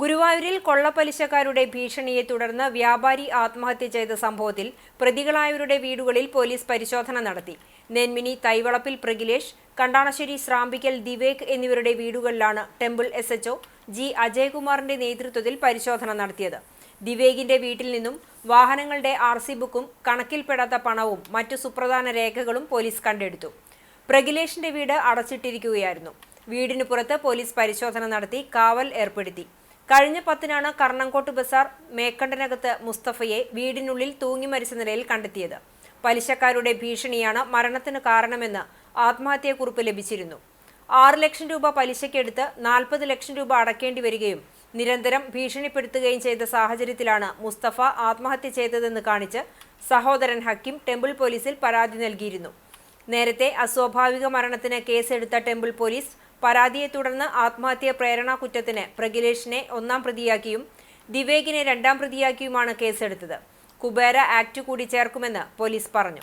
ഗുരുവായൂരിൽ കൊള്ളപ്പലിശക്കാരുടെ ഭീഷണിയെ തുടർന്ന് വ്യാപാരി ആത്മഹത്യ ചെയ്ത സംഭവത്തിൽ പ്രതികളായവരുടെ വീടുകളിൽ പോലീസ് പരിശോധന നടത്തി. നെന്മിനി തൈവളപ്പിൽ പ്രഗിലേഷ് കണ്ടാണശ്ശേരി ശ്രാമ്പിക്കൽ ദിവേക് എന്നിവരുടെ വീടുകളിലാണ് ടെമ്പിൾ എസ് എച്ച്ഒ ജി അജയകുമാറിന്റെ നേതൃത്വത്തിൽ പരിശോധന നടത്തിയത്. ദിവേകിന്റെ വീട്ടിൽ നിന്നും വാഹനങ്ങളുടെ ആർ സി ബുക്കും കണക്കിൽപ്പെടാത്ത പണവും മറ്റു സുപ്രധാന രേഖകളും പോലീസ് കണ്ടെടുത്തു. പ്രഗിലേഷിന്റെ വീട് അടച്ചിട്ടിരിക്കുകയായിരുന്നു. വീടിനു പുറത്ത് പോലീസ് പരിശോധന നടത്തി കാവൽ ഏർപ്പെടുത്തി. കഴിഞ്ഞ പത്തിനാണ് കർണങ്കോട്ട് ബസാർ മേക്കണ്ടനകത്ത് മുസ്തഫയെ വീടിനുള്ളിൽ തൂങ്ങി മരിച്ച നിലയിൽ കണ്ടെത്തിയത്. പലിശക്കാരുടെ ഭീഷണിയാണ് മരണത്തിന് കാരണമെന്ന് ആത്മഹത്യാക്കുറിപ്പ് ലഭിച്ചിരുന്നു. ആറ് ലക്ഷം രൂപ പലിശയ്ക്കെടുത്ത് നാൽപ്പത് ലക്ഷം രൂപ അടക്കേണ്ടി വരികയും നിരന്തരം ഭീഷണിപ്പെടുത്തുകയും ചെയ്ത സാഹചര്യത്തിലാണ് മുസ്തഫ ആത്മഹത്യ ചെയ്തതെന്ന് കാണിച്ച് സഹോദരൻ ഹക്കിം ടെമ്പിൾ പോലീസിൽ പരാതി നൽകിയിരുന്നു. നേരത്തെ അസ്വാഭാവിക മരണത്തിന് കേസെടുത്ത ടെമ്പിൾ പോലീസ് പരാതിയെ തുടർന്ന് ആത്മഹത്യാ പ്രേരണാ കുറ്റത്തിന് പ്രഗിലേഷിനെ ഒന്നാം പ്രതിയാക്കിയും ദിവേകിനെ രണ്ടാം പ്രതിയാക്കിയുമാണ് കേസെടുത്തത്. കുബേര ആക്ട് കൂടി ചേർക്കുമെന്ന് പോലീസ് പറഞ്ഞു.